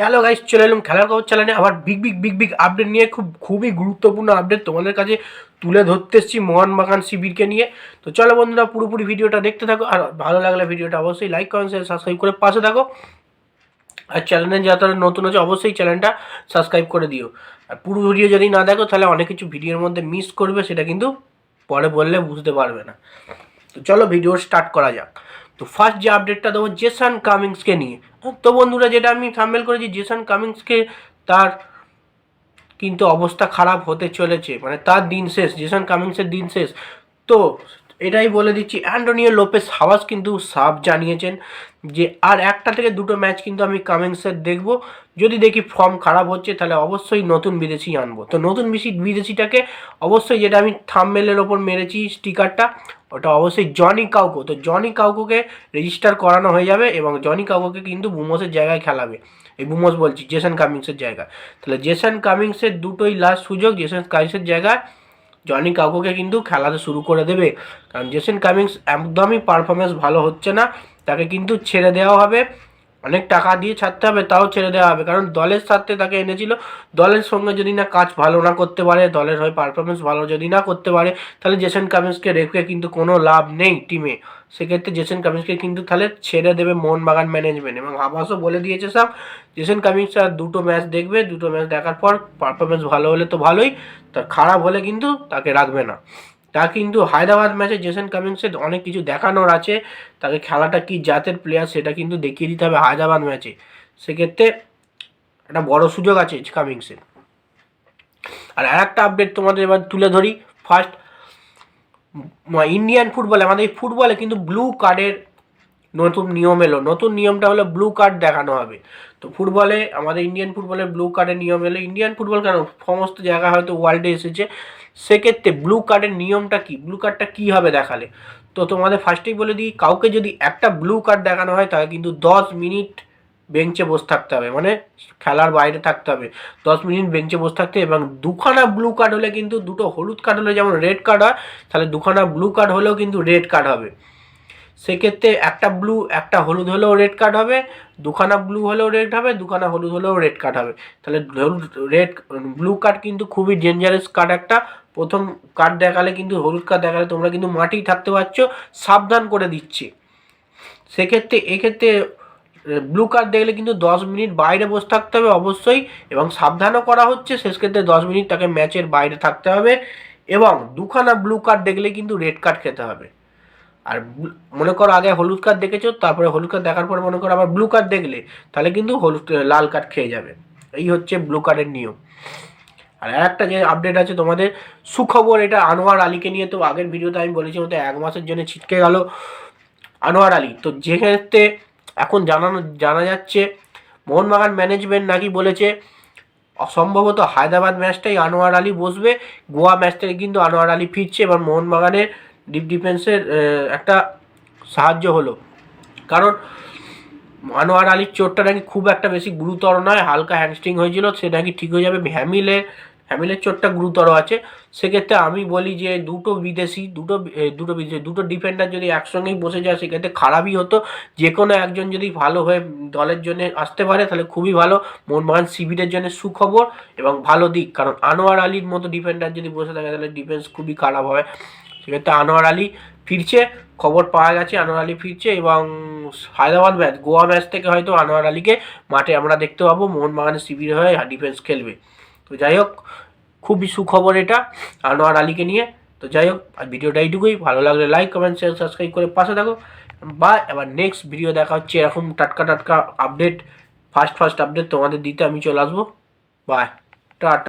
Hello guys চলে এলাম খেলার খবর চ্যানেলে আবার big big big big update নিয়ে খুব, খুবই গুরুত্বপূর্ণ আপডেট তোমাদের কাছে তুলে ধরতে এসেছি মোহনবাগান শিবিরকে নিয়ে। তো চলো বন্ধুরা, পুরোপুরি ভিডিওটা দেখতে থাকো। আর ভালো লাগলে ভিডিওটা অবশ্যই লাইক কমেন্ট শেয়ার সাবস্ক্রাইব করে পাশে থাকো। আর চ্যানেলে যারা নতুন আছে, অবশ্যই চ্যানেলটা সাবস্ক্রাইব করে দিও। আর পুরো ভিডিও যদি না দেখো, তাহলে অনেক কিছু ভিডিওর মধ্যে মিস করবে, সেটা কিন্তু পরে বললে বুঝতে পারবে না। তো চলো ভিডিও স্টার্ট করা যাক। তো ফার্স্ট যে আপডেটটা দেবো জেসান কামিংসকে নিয়ে। তো বন্ধুরা, যেটা আমি সামেল করেছি জেসান কামিংসকে তার কিন্তু অবস্থা খারাপ হতে চলেছে। মানে তার দিন শেষ জেসান কামিংসের দিন শেষ। তো এটাই বলে দিচ্ছি। অ্যান্টোনিও লোপেস হাওয়াস কিন্তু সাফ জানিয়েছেন যে, আর একটা থেকে দুটো ম্যাচ কিন্তু আমি কামিংসের দেখব। যদি দেখি ফর্ম খারাপ হচ্ছে, তাহলে অবশ্যই নতুন বিদেশি আনব। তো নতুন বিদেশি বিদেশিটাকে অবশ্যই যেটা আমি থামমেলের ওপর মেরেছি স্টিকারটা, ওটা অবশ্যই জনি কাউকো তো জনি কাউকোকে রেজিস্টার করানো হয়ে যাবে এবং জনি কাউকোকে কিন্তু বুমসের জায়গায় খেলাবে। এই বুমস বলছি জেসন কামিংসের জায়গায়। তাহলে জেসন কামিংসের দুটোই লাস্ট সুযোগ জেসন কামিংসের জায়গায়। জনি কাকুকে কিন্তু খেলাতে শুরু করে দেবে। কারণ জেসেন কামিংস একদমই পারফরমেন্স ভালো হচ্ছে না। তাকে কিন্তু ছেড়ে দেওয়া হবে। অনেক টাকা দিয়ে ছাড়তে হবে, তাও ছেড়ে দেওয়া হবে। কারণ দলের সাথে তাকে এনেছিল। দলের সঙ্গে যদি না কাজ ভালো না করতে পারে, দলের হয়ে পারফরমেন্স ভালো যদি না করতে পারে, তাহলে জেসন কামিন্সকে রেখে কিন্তু কোনো লাভ নেই টিমে সেক্ষেত্রে জেসন কামিন্সকে কিন্তু তাহলে ছেড়ে দেবে মোহনবাগান ম্যানেজমেন্ট এবং হাবাসও বলে দিয়েছে সব, জেসন কামিন্স আর দুটো ম্যাচ দেখবে, দুটো ম্যাচ দেখার পর পারফরমেন্স ভালো হলে তো ভালোই তার খারাপ হলে কিন্তু তাকে রাখবে না। তা কিন্তু হায়দ্রাবাদ ম্যাচে জেসন কামিংসের অনেক কিছু দেখানোর আছে। তাকে খেলাটা কি জাতের প্লেয়ার সেটা কিন্তু দেখিয়ে দিতে হবে হায়দ্রাবাদ ম্যাচে সেক্ষেত্রে একটা বড় সুযোগ আছে কামিংসের আর আর একটা আপডেট তোমাদের এবার তুলে ধরি। ফার্স্ট ইন্ডিয়ান ফুটবলে আমাদের এই ফুটবলে কিন্তু ব্লু কার্ডের নতুন নিয়ম এলো। নতুন নিয়মটা হলো ব্লু কার্ড দেখানো হবে। তো ফুটবলে আমাদের ইন্ডিয়ান ফুটবলে ব্লু কার্ডের নিয়ম এলো। ইন্ডিয়ান ফুটবল কেন? সমস্ত জায়গায় হয়তো ওয়ার্ল্ডে এসেছে। সেক্ষেত্রে ব্লু কার্ডের নিয়মটা কি? ব্লু কার্ডটা কী হবে দেখালে? তো তোমাদের ফার্স্টেই বলে দিই, কাউকে যদি একটা ব্লু কার্ড দেখানো হয় তাহলে কিন্তু দশ মিনিট বেঞ্চে বসে থাকতে হবে। মানে খেলার বাইরে থাকতে হবে। দশ মিনিট বেঞ্চে বসে থাকতে এবং দুখানা ব্লু কার্ড হলে কিন্তু দুটো হলুদ কার্ড হলে, যেমন রেড কার্ড হয়, তাহলে দুখানা ব্লু কার্ড হলেও কিন্তু রেড কার্ড হবে। সেক্ষেত্রে একটা ব্লু একটা হলুদ হলেও রেড কার্ড হবে, দুখানা ব্লু হলেও রেড হবে, দুখানা হলুদ হলেও রেড কার্ড হবে। তাহলে রেড ব্লু কার্ড কিন্তু খুবই ডেঞ্জারাস কার্ড একটা প্রথম কার্ড দেখালে কিন্তু, হলুদ কার্ড দেখালে তোমরা কিন্তু মাঠেই থাকতে পারছ, সাবধান করে দিচ্ছে। সেক্ষেত্রে, এক্ষেত্রে ব্লু কার্ড দেখলে কিন্তু দশ মিনিট বাইরে বসে থাকতে হবে অবশ্যই এবং সাবধানও করা হচ্ছে। শেষ ক্ষেত্রে দশ মিনিট তাকে ম্যাচের বাইরে থাকতে হবে এবং দুখানা ব্লু কার্ড দেখলে কিন্তু রেড কার্ড খেতে হবে। আর মনে করো আগে হলুদ কার্ড দেখেছ, তারপরে হলুদ কার্ড দেখার পরে মনে করো আবার ব্লু কার্ড দেখলে, তাহলে কিন্তু হলুদ, লাল কার্ড খেয়ে যাবে। এই হচ্ছে ব্লু কার্ডের নিয়ম। আর একটা যে আপডেট আছে, তোমাদের সুখবর, এটা আনোয়ার আলীকে নিয়ে। তো আগের ভিডিওতে আমি বলেছি মতো এক মাসের জন্য ছিটকে গেল আনোয়ার আলী। তো যে ক্ষেত্রে এখন জানানো, জানা যাচ্ছে, মোহনবাগান ম্যানেজমেন্ট নাকি বলেছে, সম্ভবত হায়দ্রাবাদ ম্যাচটাই আনোয়ার আলী বসবে, গোয়া ম্যাচ থেকে কিন্তু আনোয়ার আলী ফিরছে। এবার মোহনবাগানের ডিপ ডিফেন্সের একটা সাহায্য হলো। কারণ আনোয়ার আলীর চোটটা নাকি খুব একটা বেশি গুরুতর নয়, হালকা হ্যামস্ট্রিং হয়েছিল, সে নাকি ঠিক হয়ে যাবে। হ্যামিলের হ্যামিলের চোটটা গুরুতর আছে। সেক্ষেত্রে আমি বলি যে দুটো বিদেশি, দুটো দুটো বিদেশি, দুটো ডিফেন্ডার যদি একসঙ্গেই বসে যায়, সেক্ষেত্রে খারাপই হতো। যে কোনো একজন যদি ভালো হয়ে দলের জন্য আসতে পারে, তাহলে খুবই ভালো। মোহনবাগান শিবিরের জন্য সুখবর এবং ভালো দিক। কারণ আনোয়ার আলীর মতো ডিফেন্ডার যদি বসে থাকে, তাহলে ডিফেন্স খুবই খারাপ হয় সেক্ষেত্রে আনোয়ার আলী ফিরছে, খবর পাওয়া গেছে, আনোয়ার আলী ফিরছে এবং হায়দ্রাবাদ ম্যাচ, গোয়া ম্যাচ থেকে হয়তো আনোয়ার আলীকে মাঠে আমরা দেখতে পাবো। মোহনবাগানের শিবির হয়ে ডিফেন্স খেলবে। তো যাই হোক, খুবই সুখবর এটা আনোয়ার আলীকে নিয়ে। তো যাই হোক, আর ভিডিওটা এইটুকুই। ভালো লাগলে লাইক কমেন্ট শেয়ার সাবস্ক্রাইব করে পাশে থাকো। বা এবার নেক্সট ভিডিও দেখা হচ্ছে এরকম টাটকা টাটকা আপডেট ফার্স্ট ফার্স্ট আপডেট তোমাদের দিতে আমি চলে আসব। By tata